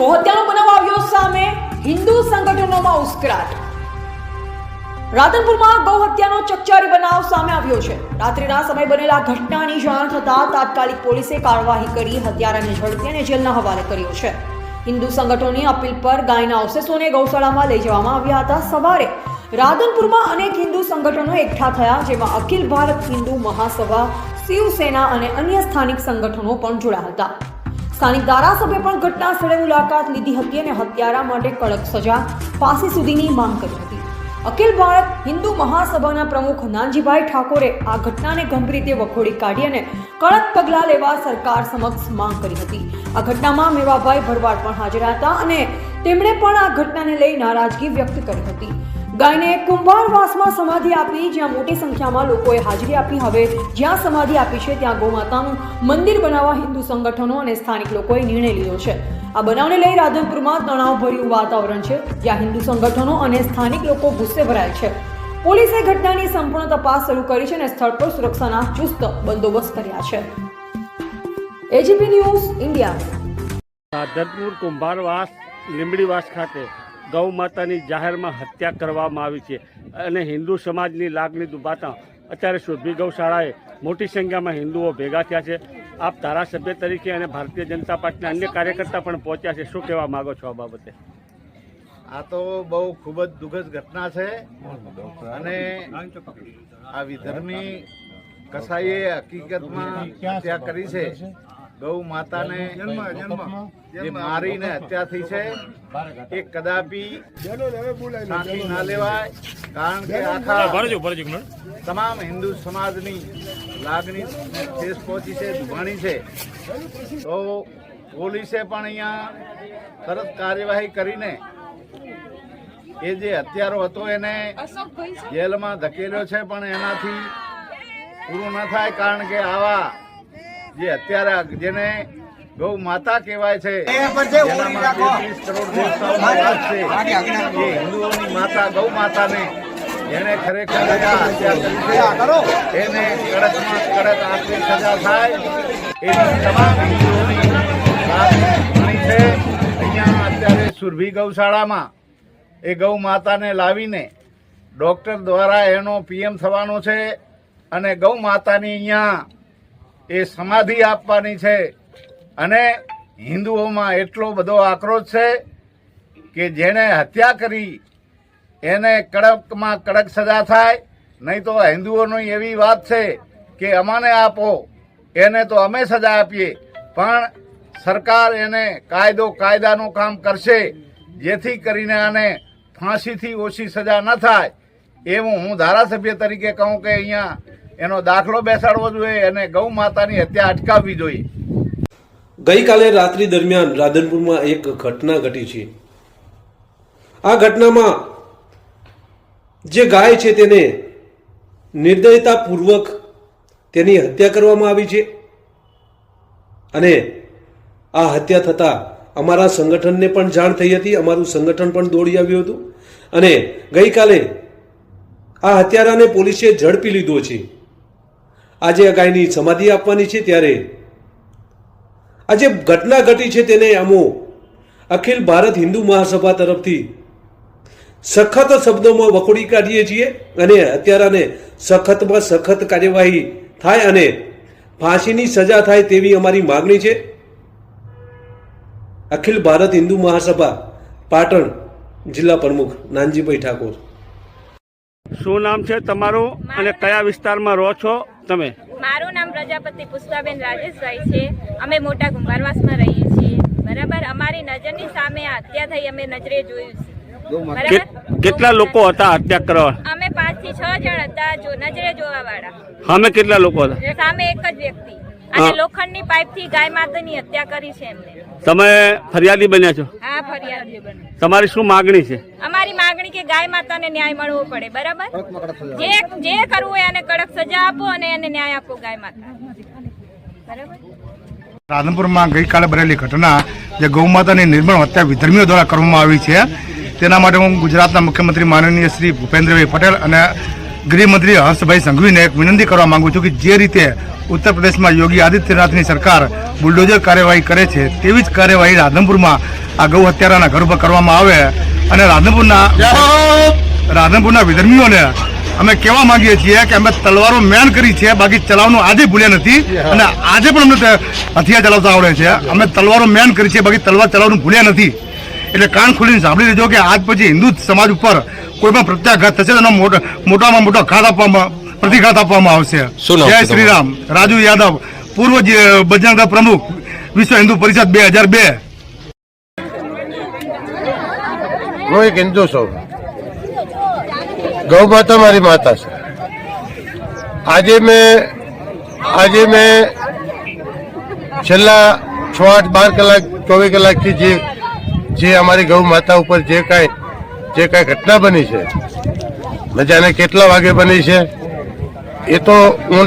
ગૌહત્યાનો બનાવ આવ્યો સામે હિન્દુ સંગઠનોમાં ઉસ્કરાટ. રાધનપુરમાં ગૌહત્યાનો ચકચારી બનાવ સામે આવ્યો છે. રાત્રિના સમય બનેલા ઘટનાની જાણ થતાં તાત્કાલિક પોલીસે કાર્યવાહી કરી હત્યારાને ઝડપી અને જેલના હવાલે કર્યો છે. હિન્દુ સંગઠનોની અપીલ પર ગાયના અવશેષોને ગૌશાળામાં લઈ જવામાં આવ્યા હતા. સવારે રાધનપુરમાં અનેક હિન્દુ સંગઠનો એકઠા થયા, જેમાં અખિલ ભારત હિન્દુ મહાસભા, શિવસેના અને અન્ય સ્થાનિક સંગઠનો પણ જોડાયા હતા. સ્થાનિક ધારાસભ્ય પણ ઘટના સ્થળે મુલાકાત લીધી હતી અને હત્યારા માટે કડક સજા ફાંસી સુધીની માંગ કરી હતી. અખિલ ભારત હિન્દુ મહાસભાના પ્રમુખ નાનજીભાઈ ઠાકોરે આ ઘટનાને ગંભીર રીતે વખોડી કાઢી અને કડક પગલાં લેવા સરકાર સમક્ષ માંગ કરી હતી. આ ઘટનામાં મેવાભાઈ ભરવાડ પણ હાજર હતા અને તેમણે પણ આ ઘટનાને લઈ નારાજગી વ્યક્ત કરી હતી. ગાયને કુંભારવાસમાં સમાધિ આપી, જ્યાં મોટી સંખ્યામાં લોકોએ હાજરી આપી. હવે જ્યાં સમાધિ આપી છે, ત્યાં ગૌમાતાનું મંદિર બનાવવા હિન્દુ સંગઠનો અને સ્થાનિક લોકોએ નિર્ણય લીધો છે. આ બનાવને લઈ રાધનપુરમાં તણાવભર્યું વાતાવરણ છે, જ્યાં હિન્દુ સંગઠનો અને સ્થાનિક લોકો ગુસ્સે ભરાય છે. પોલીસે ઘટનાની સંપૂર્ણ તપાસ શરૂ કરી છે અને સ્થળ પર સુરક્ષાના ચુસ્ત બંદોબસ્ત કર્યા છે. AGP news, India. Radhanpur Kumbharvas Limbdivas ખાતે. ગૌ માતાની જાહેરમાં હત્યા કરવામાં આવી છે અને હિન્દુ સમાજની લાગણી દુભાતા અત્યારે સુરભી ગૌશાળાએ મોટી સંખ્યામાં હિન્દુઓ ભેગા થયા છે. આપ ધારાસભ્ય તરીકે અને ભારતીય જનતા પાર્ટીના અન્ય કાર્યકર્તા પણ પહોંચ્યા છે. શું કહેવા માંગો છો આ બાબતે? આ તો બહુ ખૂબ જ દુઃખદ ઘટના છે. અને આ વિધર્મી કસાઈએ હકીકતમાં હત્યા કરી છે. ગૌ માતાને જે મારીને હત્યા થઈ છે એ કદાપી સાચી ના લેવાય કારણ કે આખા તમામ હિન્દુ સમાજની લાગણી ઠેસ પહોંચી છે દુભાણી છે. તો પોલીસે પણ અહીંયા તરત કાર્યવાહી કરીને એ જે હત્યારો હતો એને જેલમાં ધકેલ્યો છે પણ એનાથી પૂરું ન થાય કારણ કે આવા જે અત્યારે જેને ગૌ માતા કહેવાય છે કરોડ દેવતાઓનો છે. એ હિન્દુઓની માતા ગૌ માતાને જેને ખરેખર એને કડકમાં કડક આર્થિક સજા થાય. એની તમામ હિન્દુઓની છે. અહીંયા અત્યારે સુરભી ગૌશાળામાં એ ગૌ માતાને લાવીને ડૉક્ટર દ્વારા એનો પીએમ થવાનો છે અને ગૌ માતાની અહીંયા એ સમાધિ આપવાની છે. અને હિન્દુઓમાં એટલો બધો આક્રોશ છે કે જેણે હત્યા કરી, એને કડકમાં કડક સજા થાય. નહીં તો હિન્દુઓની એવી વાત છે કે અમાને આપો, એને તો અમે સજા આપીએ. પણ સરકાર એને કાયદો કાયદાનું કામ કરશે, જેથી કરીને આને ફાંસીથી ઓછી સજા ન થાય. એવું હું ધારાસભ્ય તરીકે કહું કે અહીંયા એનો દાખલો બેસાડવો જોઈએ અને ગૌ માતાની હત્યા અટકાવવી જોઈએ. ગઈકાલે રાત્રિ દરમિયાન રાધનપુરમાં એક ઘટના ઘટી છે. આ ઘટનામાં જે ગાય છે તેને નિર્દયતાપૂર્વક તેની હત્યા કરવામાં આવી છે અને આ હત્યા થતાં અમારા સંગઠનને પણ જાણ થઈ હતી, અમારું સંગઠન પણ દોડી આવ્યું હતું અને ગઈકાલે આ હત્યારાને પોલીસે ઝડપી લીધો છે. આજે ગાયની સમાધિ આપવાની છે ત્યારે. આ જે ઘટના ઘટી છે તેને અમો અખિલ ભારત હિન્દુ મહાસભા તરફથી સખત શબ્દોમાં વખોડી કાઢીએ છીએ અને હત્યારાને સખતમાં સખત કાર્યવાહી થાય અને ફાંસીની સજા થાય તેવી અમારી માગણી છે. અખિલ ભારત હિન્દુ મહાસભા પાટણ જિલ્લા પ્રમુખ નાનજીભાઈ ઠાકોર. શું નામ છે તમારું અને કયા વિસ્તારમાં રહો છો તમે? મારું નામ પ્રજાપતિ પુષ્પાબેન રાજેશભાઈ છે. અમે મોટા કુંભારવાસમાં રહીએ છીએ. બરાબર? અમારી નજરની સામે હત્યા થઈ અમે નજરે જોયું છે. બરાબર? કેટલા લોકો હતા હત્યા કરવા? અમે પાંચથી છ જણ હતા જો નજરે જોવા વાળા અમે કેટલા લોકો હતા? સામે એક જ વ્યક્તિ. અને લોખંડની પાઇપથી ગાય માતાની હત્યા કરી છે એમને. તમે ફરિયાદી બન્યા છો? હા ફરિયાદ તમારી શું માગણી છે? અમારી માગણી કે ગાય માતાને ન્યાય મળવો પડે બરાબર? જે જે કરવું હોય એને કડક સજા આપો અને એને ન્યાય આપો ગાય માતા. બરાબર? રાધનપુરમાં ગઈકાલે બનેલી ઘટના જે ગૌમાતાની નિર્મળ હત્યા વિધર્મીઓ દ્વારા કરવામાં આવી છે તેના માટે હું ગુજરાતના મુખ્યમંત્રી માનનીય શ્રી ભૂપેન્દ્રભાઈ પટેલ અને ગૃહમંત્રી હર્ષભાઈ સંઘવીને એક વિનંતી કરવા માંગુ છું કે જે રીતે ઉત્તર પ્રદેશમાં યોગી આદિત્યનાથની સરકાર બુલડોઝર કાર્યવાહી કરે છે તેવી જ કાર્યવાહી રાધનપુરમાં આ ગૌ હત્યારાના ઘર ઉપર કરવામાં આવે અને રાધનપુરના રાધનપુરના વિધર્મીઓને અમે કહેવા માંગીએ છીએ કે અમે તલવારો મેન કરી છે બાકી ચલાવવાનું આજે ભૂલ્યા નથી અને આજે પણ અમને હથિયાર ચલાવતા આવડે છે. અમે તલવારો મેન કરી છે બાકી તલવાર ચલાવવાનું ભૂલ્યા નથી. એટલે કાન ખોલીને સાંભળી લેજો કે આજ પછી હિન્દુ સમાજ ઉપર કોઈ પણ પ્રત્યાઘાત થશે તો એનો મોટો- મોટામાં મોટો ઘાત આપવામાં પ્રતિઘાત આપવામાં આવશે. શું નામ જય છે શ્રી રામ. રાજુ યાદવ પૂર્વ જે- બજરંગ દળ પ્રમુખ વિશ્વ હિન્દુ પરિષદ બે હજાર બે. હું એક હિન્દુ છું. ગૌ માતા મારી માતા છે. આજે મેં આજે મેં છેલ્લા છ આઠ બાર કલાક ચોવીસ કલાકથી જે જે અમારી ગૌ માતા ઉપર જે કાંઈ જે કાંઈ ઘટના બની છે મજાને કેટલા વાગે બની છે, એ તો હું